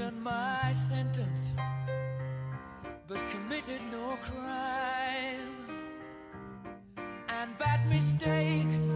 done my sentence, but committed no crime and bad mistakes.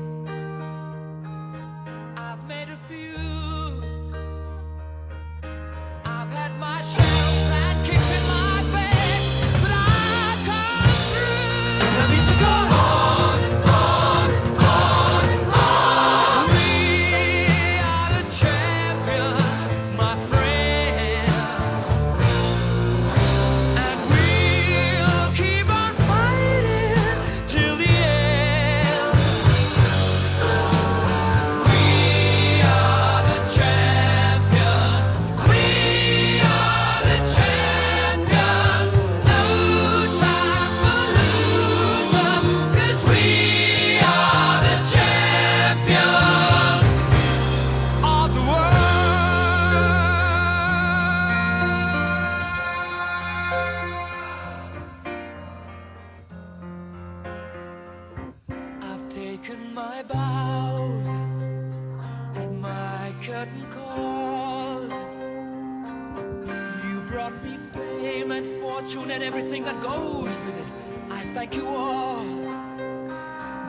Thank you all,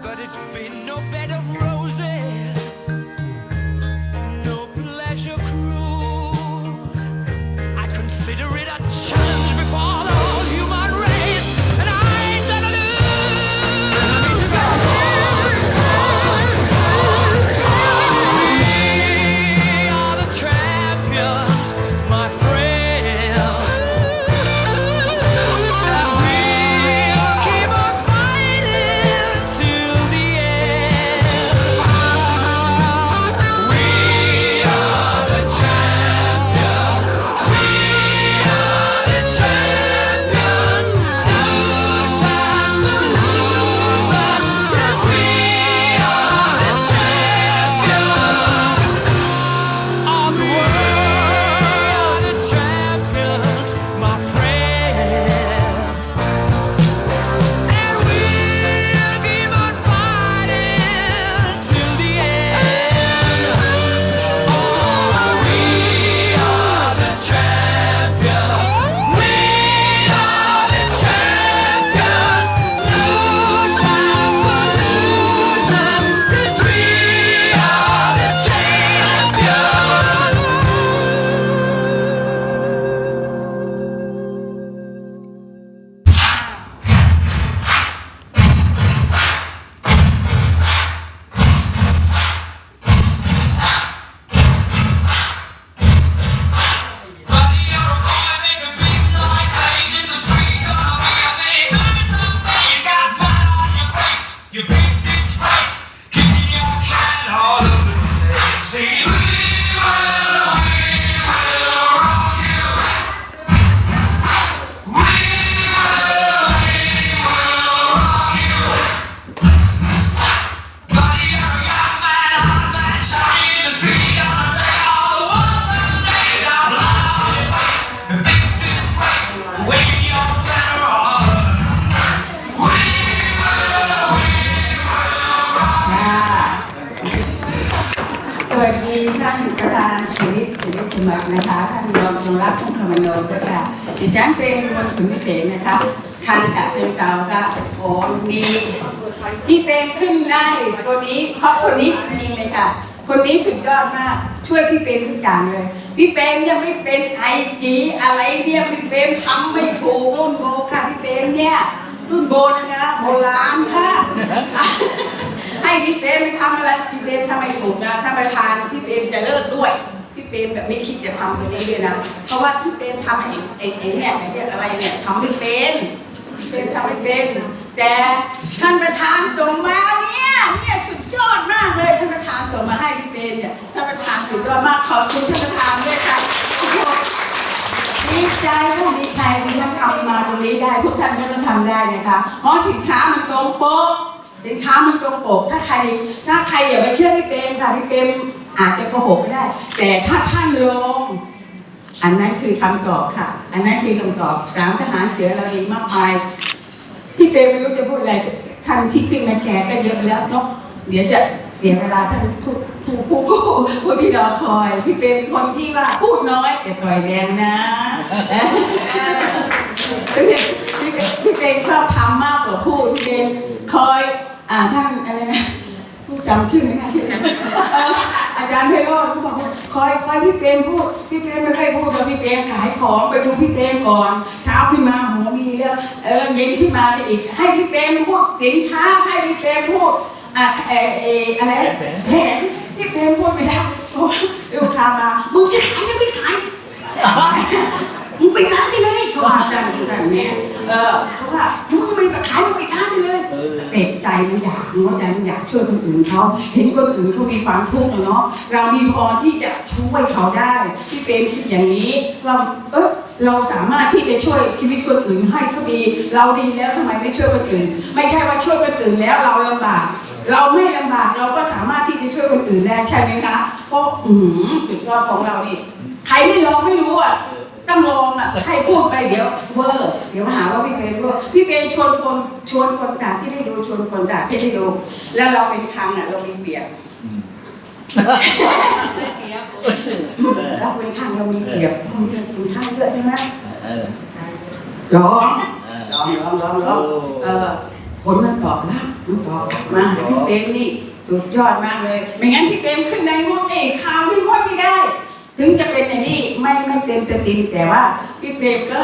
but it's been no bed of roses, สมัครนะคะท่านรองจงรักช่องคำมโนด้วยค่ะดิฉันเป็นมนต์ขุนวิเศษนะคะคันจากเชิงเซาค่ะโอ้มีพี่เป็นขึ้นได้คนนี้เพราะคนนี้จริงเลยค่ะ คนนี้สุดยอดมากช่วยพี่เป็นทุกอย่างเลย พี่เป็นยังไม่เป็นไอจีอะไรเนี่ยพี่เป็นทำไม่ถูกรุ่นโบค่ะพี่เป็นเนี่ยรุ่นโบนะคะโบราณค่ะให้พี่เปรมไปทำอะไรพี่เปรมทำไมถูกนะถ้าไประธานพี่เปรมจะเลิกด้วย มแบบไม่คิดจะทำตรงนี้เลยนะ เพราะว่าพี่เปมทำไอ้ไอ้ไอ้เนี่ยไอ้เนี่ยอะไรเนี่ยทำไม่เป็นเปมทำไม่เป็น แต่ท่านประธานส่งมาเนี่ยเนี่ยสุดยอดมากเลยท่านประธานส่งมาให้พี่เปมเนี่ยท่านประธานสุดยอดมากขอบคุณท่านประธานด้วยค่ะดีใจพวกดีใจที่ท่านทำมาตรงนี้ได้พวกท่านก็ต้องทำได้นะคะเพราะสินค้ามันตรงปกสินค้ามันตรงปกถ้าใครถ้าใครอย่าไปเชื่อพี่เปมค่ะพี่เปม อาจจะโกหกก็ได้ แต่ถ้าท่านลง อันนั้นคือคำตอบค่ะ อันนั้นคือคำตอบสามทหารเสือเราดีมากมายพี่เต้ไม่รู้จะพูดอะไรท่านที่ขึ้นมาแชร์ก็เยอะแล้วเนาะเดี๋ยวจะเสียเวลาท่านผู้ผู้ผู้ผู้ที่รอคอย พี่เป็นคนที่ว่าพูดน้อยแต่ต่อยแรงนะพี่เป็นพี่เป็นชอบทำมากกว่าพูดพี่เป็นคอยอ่าท่านอะไรนะผู้จำชื่อไม่ได้าจารย์ไพโรจน์เขาบอกว่าคอยคอยพี่เปรมพูดพี่เปรมไม่เคยพูดแล้วพี่เปรมขายของไปดูพี่เปรมก่อนเช้าขึ้นมาหัวมีแล้วเออเย็นขึ้นมาอีก ให้พี่เปรมพูดสินค้าให้พี่เปรมพูดอะเออเอออะไรแผนพี่เปรมพูดไม่ได้ อยากเนาะใจมันอยากช่วยคนอื่นเขาเห็นคนอื่นเขามีความทุกข์เนาะเรามีพอที่จะช่วยเขาได้ที่เป็นคิดอย่างนี้ว่าเออเราสามารถที่จะช่วยชีวิตคนอื่นให้เขาดีเราดีแล้วทำไมไม่ช่วยคนอื่น ไม่ใช่ว่าช่วยคนอื่นแล้วเราลำบาก เราไม่ลำบากเราก็สามารถที่จะช่วยคนอื่นได้ใช่ไหมคะเพราะอือหือจุดยอดของเรานี่ใครไม่ลองไม่รู้อะ ต้องลองอะให้พูดไปเดี๋ยวเวอร์เดี๋ยวหาว่าพี่เป็นเวอร์พี่เป็นชวนคนชวนคนจากที่ได้ดูชวนคนจากที่ได้ดูแล้วเราเป็นครั้งอะเรามีเปรียบเราเป็นครั้งเรามีเปรียบคนจะคุณท่านเยอะใช่ไหมเออลองเออลองลองลองลองเออผลมันตอบรับมันตอบมาหาพี่เป็นนี่สุดยอดมากเลย ไม่งั้นพี่เป็นขึ้นในมดเอกข่าวที่ว่าไม่ได้ ถึงจะเป็นอย่างนี้ ไม่ไม่เต็มสตรีมแต่ว่าพี่เปรมก็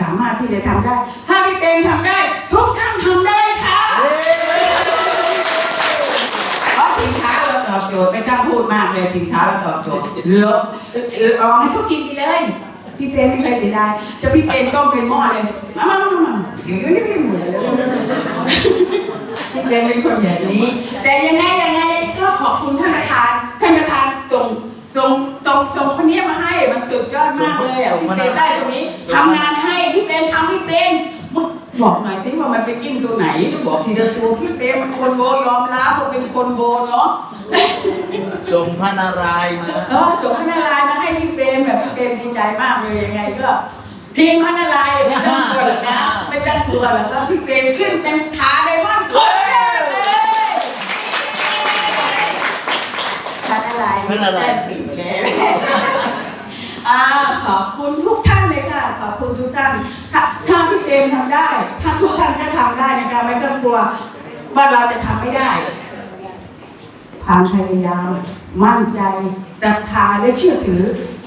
สามารถที่จะทำได้ ถ้าพี่เปรมทำได้ ทุกท่านทำได้ค่ะเพราะสินค้าเราตอบโจทย์ไม่ต้องพูดมากเลยสินค้าเราตอบโจทย์ลดลองให้เขากินไปเลยพี่เปรมไม่เคยเสียดายจะพี่เปรมต้องเป็นหม้อเลยมามามามาเดี๋ยวเดี๋ยวเดี๋ยวเดี๋ยวเดี๋ยวเดี๋ยวพี่เปรมเป็นคนแบบนี้ ส่งพระนารายณ์มา เออส่งพระนารายณ์มาให้พี่เปรมแบบพี่เปรมดีใจมากเลยยังไงก็ทีมพระนารายณ์ไม่ต้องกลัวหรอกนะไม่ต้องกลัวหรอกแล้วพี่เปรมขึ้นเป็นขาไดมอนด์คนแรกเลยพระนารายณ์พระนารายณ์ ปิดแล้วอ่าขอบคุณทุกท่านเลยค่ะ ขอบคุณทุกท่านถ้าถ้าพี่เปรมทำได้ ถ้าทุกท่านก็ทำได้นะคะไม่ต้องกลัวว่าเราจะทำไม่ได้ ความพยายาม มั่นใจศรัทธาและเชื่อถือ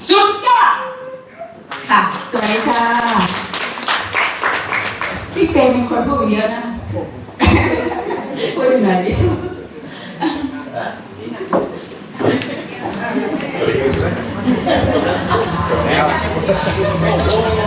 สุดยอดค่ะสวัสดีค่ะพี่เป็นคนพูดเยอะนะพูดหน่อยดิเ